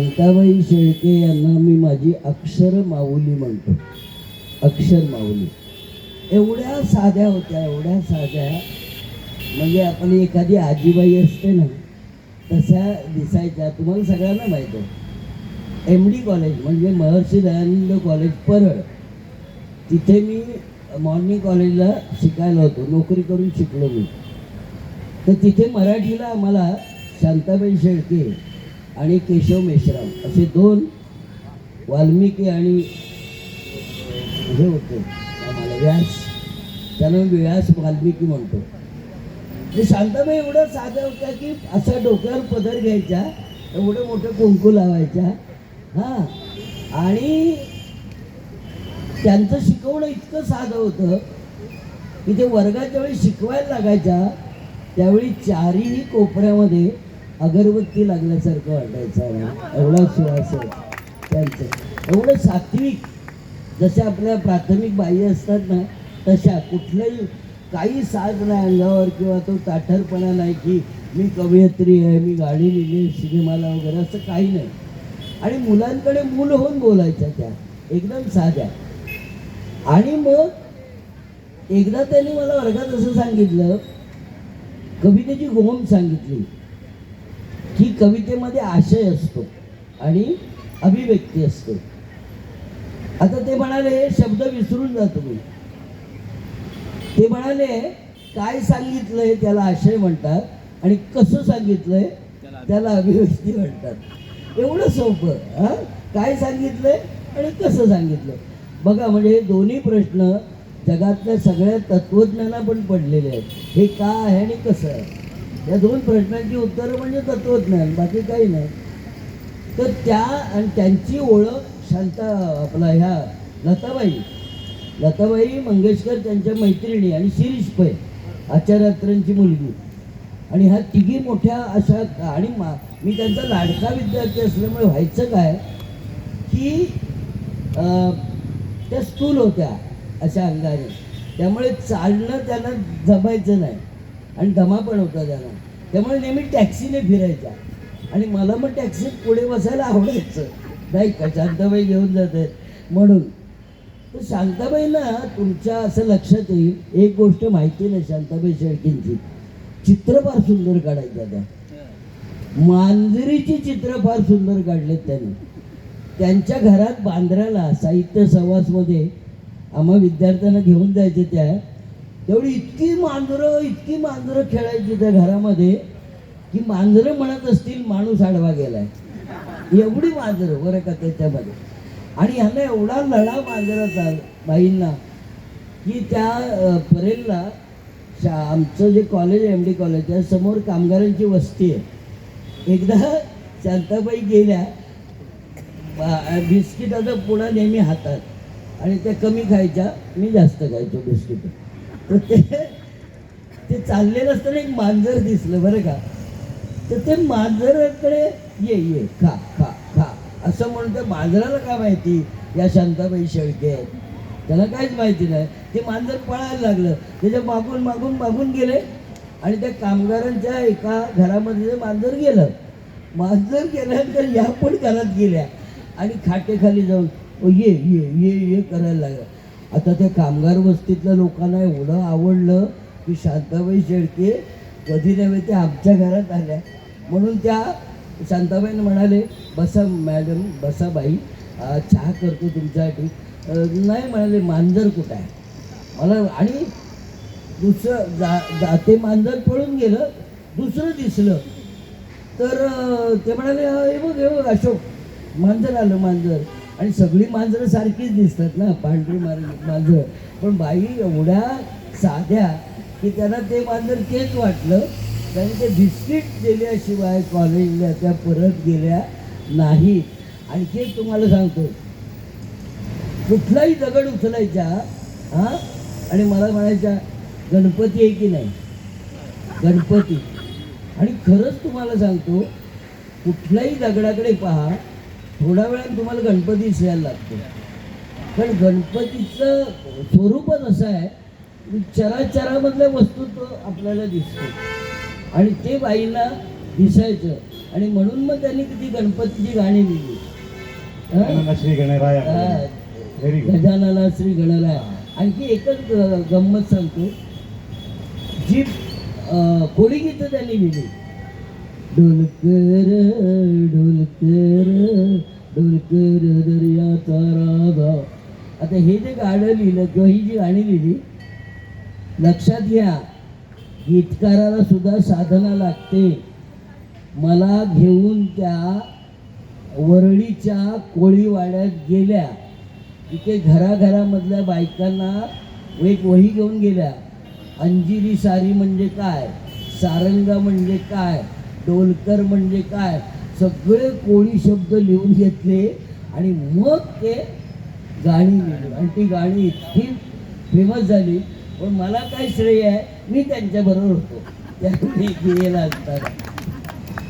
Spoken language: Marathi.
शांताबाई शेळके यांना मी माझी अक्षर माऊली म्हणतो. अक्षर माऊली. एवढ्या साध्या होत्या एवढ्या साध्या. म्हणजे आपण एखादी आजीबाई असते ना तशा दिसायच्या. तुम्हाला सगळ्यांना माहीत आहे. एम डी कॉलेज म्हणजे महर्षी दयानंद कॉलेज परळ. तिथे मी मॉर्निंग कॉलेजला शिकायला होतो नोकरी करून शिकलो मी. तर तिथे मराठीला आम्हाला शांताबाई शेळके आणि केशव मेश्राम असे दोन वाल्मिकी आणि हे होते आम्हाला व्यास त्यांना मी व्यास वाल्मिकी म्हणतो. ते शांताबाई एवढं साधं होत्या की असा डोक्यावर पदर घ्यायच्या एवढं मोठं कुंकू लावायच्या. हां. आणि त्यांचं शिकवणं इतकं साधं होतं की ते वर्गाच्या वेळी शिकवायला लागायच्या त्यावेळी चारही कोपऱ्यामध्ये अगरबत्ती लागल्यासारखं वाटायचं एवढा सुवास त्यांचं एवढं सात्विक जशा आपल्या प्राथमिक बाई असतात ना तशा कुठलंही काही साज नाही अंगावर किंवा तो ताठरपणा नाही की मी कवयित्री आहे मी गाडी लिहिली सिनेमाला वगैरे असं काही नाही. आणि मुलांकडे मूल होऊन बोलायच्या त्या. एकदम साध्या. आणि मग एकदा त्यांनी मला वर्गात असं सांगितलं कवितेची गोम सांगितली. ही कवितेमध्ये आशय असतो आणि अभिव्यक्ती असते. आता ते म्हणाले हे शब्द विसरून जा तुम्ही. ते म्हणाले काय सांगितलंय त्याला आशय म्हणतात आणि कसं सांगितलंय त्याला अभिव्यक्ती म्हणतात. एवढं सोपं हा? काय सांगितलंय आणि कसं सांगितलं बघा म्हणजे हे दोन्ही प्रश्न जगातल्या सगळ्या तत्वज्ञाना पण पडलेले आहेत. हे का आहे आणि कसं आहे? या दोन प्रश्नांची उत्तरं म्हणजे तत्वज्ञान बाकी काही नाही. तर त्या आणि त्यांची ओळख शांता आपला ह्या लताबाई. लताबाई मंगेशकर त्यांच्या मैत्रिणी आणि शिरीष पै आचार्यात्रांची मुलगी. आणि ह्या तिघी मोठ्या अशा आणि मा मी त्यांचा लाडका विद्यार्थी असल्यामुळे व्हायचं काय की त्या स्थूल होत्या अशा अंगाने. त्यामुळे चालणं त्यांना जमायचं नाही. आणि दमा पण होता त्याला. त्यामुळे नेहमी टॅक्सीने फिरायचा. आणि मला मग टॅक्सीत पुढे बसायला आवडायचं. नाही का शांताबाई घेऊन जाते. म्हणून. तर शांताबाईंना तुमच्या असं लक्षात येईल एक गोष्ट माहिती नाही शांताबाई शेळकींची. चित्र फार सुंदर काढायच्या त्या. मांजरीची चित्र फार सुंदर काढलेत त्यांनी. त्यांच्या घरात बांद्र्याला साहित्य सवासमध्ये आम्हा विद्यार्थ्यांना घेऊन जायचे त्या. तेवढी इतकी मांजरं इतकी मांजरं खेळायची त्या घरामध्ये की मांजरं म्हणत असतील माणूस आडवा गेलाय. एवढी मांजरं बरं का त्याच्यामध्ये. आणि ह्यांना एवढा लढा मांजराचा बाईंना की त्या परेलला शा आमचं जे कॉलेज एम डी कॉलेज त्या समोर कामगारांची वस्ती आहे. एकदा शांताबाई गेल्या बा- बिस्किटाचा पुडा नेहमी हातात आणि त्या कमी खायच्या मी जास्त खायचो बिस्किट. ते ते चाललेलं असताना एक मांजर दिसलं बरं का? तर ते मांजराकडे ये ये खा खा खा. असं म्हणून त्या मांजराला काय माहिती? या शांताबाई शेळके आहेत. त्याला काहीच माहिती नाही. ते मांजर पळायला लागलं. त्याच्या मागून मागून मागून गेले आणि त्या कामगारांच्या एका घरामध्ये ते मांजर गेलं. मांजर गेल्यानंतर या पण घरात गेल्या आणि खाटेखाली जाऊन ये ये ये ये करायला लागलं आता त्या कामगार वस्तीतल्या लोकांना एवढं आवडलं की शांताबाई शेळके कधी नव्हे ते आमच्या घरात आल्या. म्हणून त्या शांताबाईने म्हणाले बसा मॅडम बसा बाई चहा करतो तुमच्यासाठी. नाही म्हणाले मांजर कुठं आहे? मला आणि दुसरं जा जा ते मांजर पळून गेलं दुसरं दिसलं. तर ते म्हणाले हे बघ हे बघ अशोक मांजर आलं मांजर. आणि सगळी मांजरं सारखीच दिसतात ना पांढरी मांजर. पण बाई एवढ्या साध्या की त्यांना ते मांजर तेच वाटलं. त्यांनी ते बिस्किट दिल्याशिवाय कॉलेजला त्या परत गेल्या नाहीत आणखी एक तुम्हाला सांगतो. कुठलाही दगड उचलायचा हां? आणि मला म्हणायच्या गणपती आहे की नाही? गणपती. आणि खरंच तुम्हाला सांगतो कुठल्याही दगडाकडे पहा थोड्या वेळात तुम्हाला गणपती दिसायला लागतो. पण गणपतीचं स्वरूपच असं आहे? की चराचरामधल्या वस्तू तो आपल्याला दिसतो. आणि ते बाईंना दिसायचं. आणि म्हणून मग त्यांनी किती गणपतीची गाणी लिहिली. श्री गणराय. गजानना श्री गणराय. आणखी एकच गंमत सांगतो. जी कोळी गीतं त्यांनी लिहिली. ढोलकर ढोलकर राधा आता हे जे गाणं लिहिलं किंवा ही जी गाणी लिहिली लक्षात घ्या गीतकाराला सुद्धा साधना लागते मला घेऊन त्या वरळीच्या कोळीवाड्यात गेल्या तिथे घराघरामधल्या बायकांना एक वही घेऊन गेल्या अंजिरी सारी म्हणजे काय सारंगा म्हणजे काय डोलकर म्हणजे काय सगळे कोळी शब्द लिहून घेतले आणि मग ते गाणी लिहिली. आणि ती गाणी इतकी फेमस झाली. पण मला काय श्रेय आहे? मी त्यांच्याबरोबर होतो. त्यांनी गेला असताना